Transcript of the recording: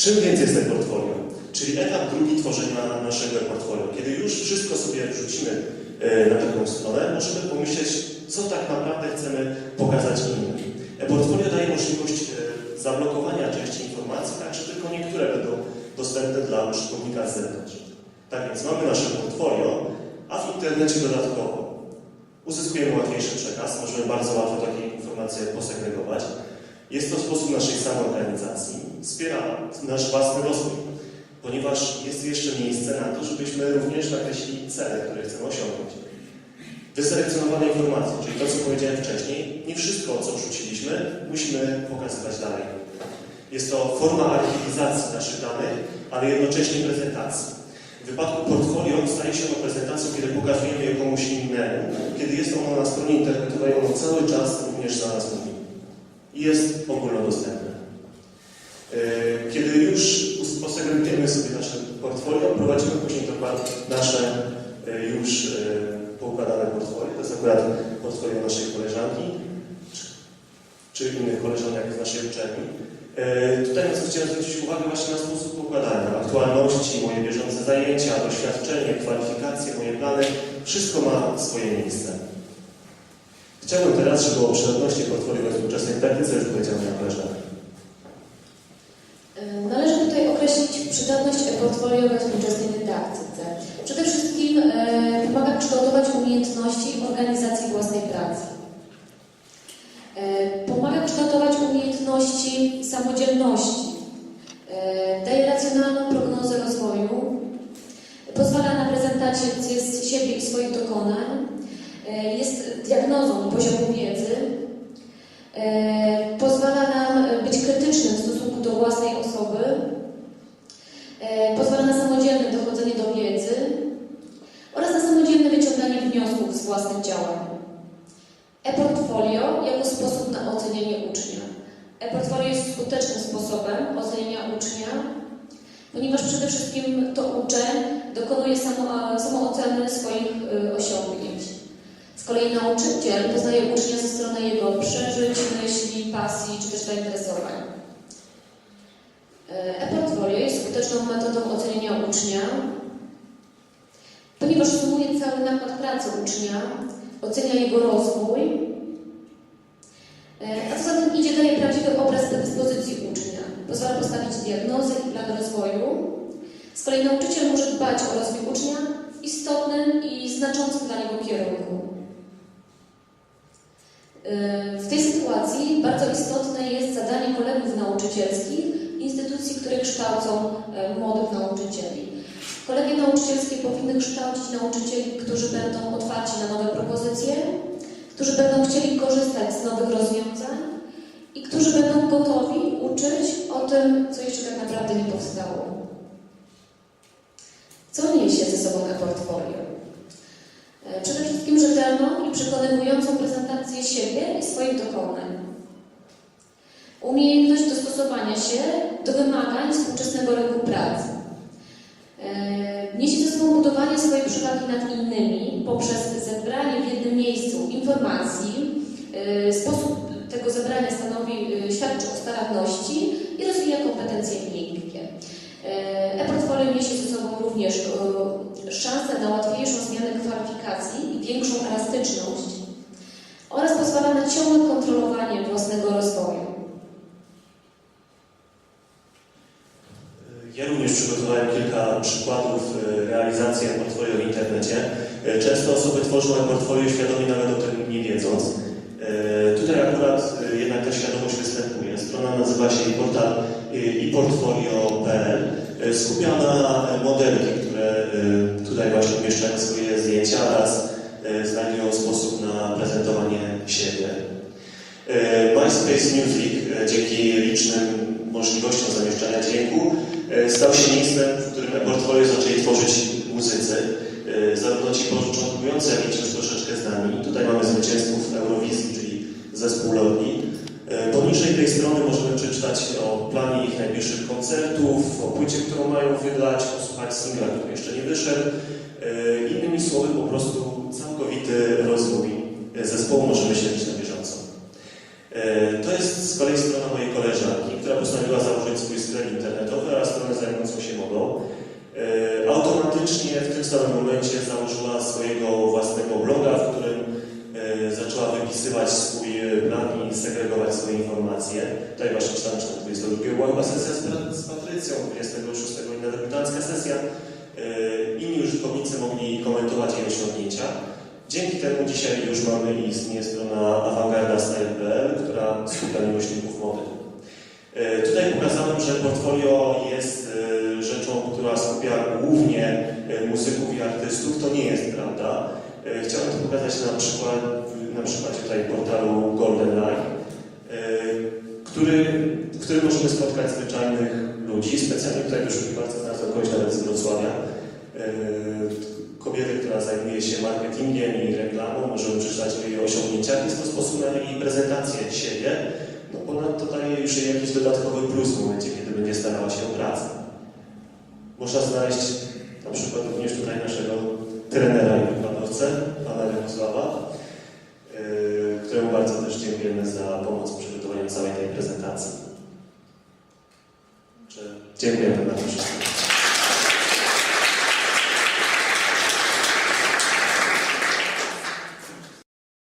Czym więc jest e-portfolio? Czyli etap drugi tworzenia naszego e-portfolio. Kiedy już wszystko sobie wrzucimy e, na taką stronę, możemy pomyśleć, co tak naprawdę chcemy pokazać innym. E-portfolio daje możliwość e, zablokowania części informacji, tak że tylko niektóre będą dostępne dla użytkownika z zewnątrz. Tak więc mamy nasze portfolio, a w internecie dodatkowo uzyskujemy łatwiejszy przekaz, możemy bardzo łatwo takie informacje posegregować. Jest to sposób naszej samoorganizacji, wspiera nasz własny rozwój, ponieważ jest jeszcze miejsce na to, żebyśmy również nakreślili cele, które chcemy osiągnąć. Wyselekcjonowane informacje, czyli to, co powiedziałem wcześniej, nie wszystko, co wrzuciliśmy, musimy pokazywać dalej. Jest to forma archiwizacji naszych danych, ale jednocześnie prezentacji. W wypadku portfolio staje się ono prezentacją, kiedy pokazujemy je komuś innemu, kiedy jest ono na stronie internetowej, ono cały czas również za nas mówi. Jest ogólnodostępne. Kiedy już us- posegregujemy sobie nasze portfolio, prowadzimy później dokładnie nasze yy, już yy, poukładane portfolio. To jest akurat portfolio naszej koleżanki, czy, innych koleżanek z naszej uczelni. Yy, Tutaj na co chciałem zwrócić uwagę właśnie na sposób układania. Aktualności, moje bieżące zajęcia, doświadczenie, kwalifikacje, moje plany. Wszystko ma swoje miejsce. Chciałbym teraz, żeby o przydatności portfolio we współczesnej praktyce już powiedział moja koleżanka. E, Należy tutaj określić przydatność e-portfolio we współczesnej dydaktyce. Przede wszystkim e, pomaga kształtować umiejętności organizacji własnej pracy. E, pomaga kształtować umiejętności samodzielności. E, daje racjonalną prognozę rozwoju. Pozwala na prezentację z siebie i swoich dokonań. E, jest diagnozą poziomu wiedzy. E, pozwala nam e, być krytycznym w stosunku do własnej osoby, pozwala na samodzielne dochodzenie do wiedzy oraz na samodzielne wyciąganie wniosków z własnych działań. E-portfolio jako sposób na ocenianie ucznia. E-portfolio jest skutecznym sposobem oceniania ucznia, ponieważ przede wszystkim to uczeń dokonuje samo, samooceny swoich osiągnięć. Z kolei nauczyciel poznaje ucznia ze strony jego przeżyć, myśli, pasji czy też zainteresowań. E, E-portfolio jest skuteczną metodą oceniania ucznia, ponieważ sumuje cały nakład pracy ucznia, ocenia jego rozwój, e, a co za tym idzie, daje prawdziwy obraz dyspozycji ucznia. Pozwala postawić diagnozę i plan rozwoju. Z kolei nauczyciel może dbać o rozwój ucznia w istotnym i znaczącym dla niego kierunku. W tej sytuacji bardzo istotne jest zadanie kolegów nauczycielskich, instytucji, które kształcą e, młodych nauczycieli. Kolegia nauczycielskie powinny kształcić nauczycieli, którzy będą otwarci na nowe propozycje, którzy będą chcieli korzystać z nowych rozwiązań i którzy będą gotowi uczyć o tym, co jeszcze tak naprawdę nie powstało. Co niesie ze sobą e-portfolio? E, Przede wszystkim rzetelną i przekonywującą prezentację siebie i swoich dokonań. Umiejętność dostosowania się do wymagań współczesnego rynku pracy. E, Niesie ze sobą budowanie swojej przewagi nad innymi poprzez zebranie w jednym miejscu informacji. E, Sposób tego zebrania stanowi, e, świadczy o staranności i rozwija kompetencje miękkie. E-portfolio niesie ze sobą również e, szansę na łatwiejszą zmianę kwalifikacji i większą elastyczność oraz pozwala na ciągłe kontrolowanie własnego rozwoju. Ja również przygotowałem kilka przykładów e, realizacji e-portfolio w internecie. E, Często osoby tworzą e-portfolio świadomie nawet o tym nie wiedząc. E, Tutaj akurat jednak ta świadomość występuje. Strona nazywa się portal iportfolio.pl. Skupia na modelki, które tutaj właśnie umieszczają swoje zdjęcia oraz znajdują sposób na prezentowanie siebie. E, MySpace Music e, dzięki licznym możliwościom zamieszczania dźwięku e, stał się miejscem, w którym e-portfolio zaczęli tworzyć muzycy, e, zarówno ci początkujący, jak i ci już troszeczkę znani. Tutaj mamy zwycięzców Eurowizji, czyli zespół Lordi. E, Poniżej tej strony możemy przeczytać o planie ich najbliższych koncertów, o płycie, którą mają wydać, posłuchać singla, który jeszcze nie wyszedł. E, Innymi słowy, po prostu całkowity rozwój e, zespołu możemy śledzić na bieżąco. E, To jest z kolei strona mojej koleżanki, która postanowiła założyć swój sklep internetowy, automatycznie w tym samym momencie założyła swojego własnego bloga, w którym e, zaczęła wypisywać swój e, plan i segregować swoje informacje. Tutaj właśnie czytałem, że 22 była chyba sesja z, z Patrycją, 26 inna debiutancka sesja. E, Inni użytkownicy mogli komentować jej osiągnięcia. Dzięki temu dzisiaj już mamy i istnieje strona awangarda.style.pl, która skupia miłośników mody. E, Tutaj pokazałem, że portfolio jest e, rzeczą, która skupia głównie e, muzyków i artystów. To nie jest prawda. Chciałem to pokazać na, przykład, na przykładzie tutaj portalu Golden Line, e, który, w którym możemy spotkać zwyczajnych ludzi. Specjalnie tutaj wyszukiwarce znalazłem kogoś nawet z Wrocławia. Kobietę, która zajmuje się marketingiem i reklamą, możemy przeczytać o jej osiągnięciach. Jest to sposób na jej prezentację siebie. No ponadto daje już jej jakiś dodatkowy plus w momencie, kiedy będzie starała się o pracę. Można znaleźć na przykład również tutaj naszego trenera i wykładowcę, pana Jarosława, yy, któremu bardzo też dziękujemy za pomoc w przygotowaniu całej tej prezentacji. Dziękujemy bardzo.